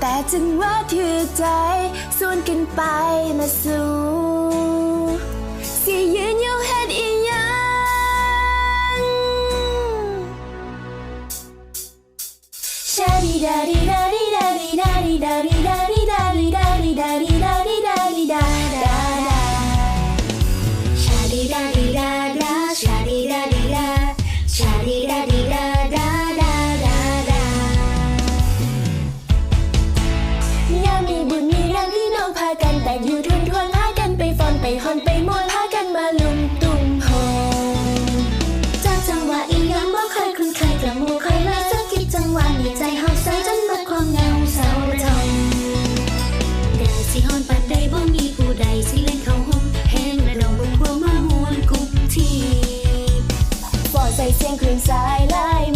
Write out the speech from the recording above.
แต่จึงว่าถือใจส่วนกันไปมาสู่สิยืนอยู่เฮ็ดอีหยังชาดีดาดีดาดีดาดีดาดีดา แต่อยู่ทวนทวนพากันไปฟอนไปฮอนไปมวนพากันมาลุมตุ้มโฮจากจังหวะอีหยังบ่เคยคุ้นเคยกระมูคอยเลยสักคิดจังหวะในใจเฮาใส่จนหมดความเงาเศร้าจมได้สิฮอนปัดได้บ่มีผู้ใดสิเล่นเข้าห้องแห้งและดองบ่กลัวมาหวนกุ้งทีฟอใส่เสียงคลื่นสายลาย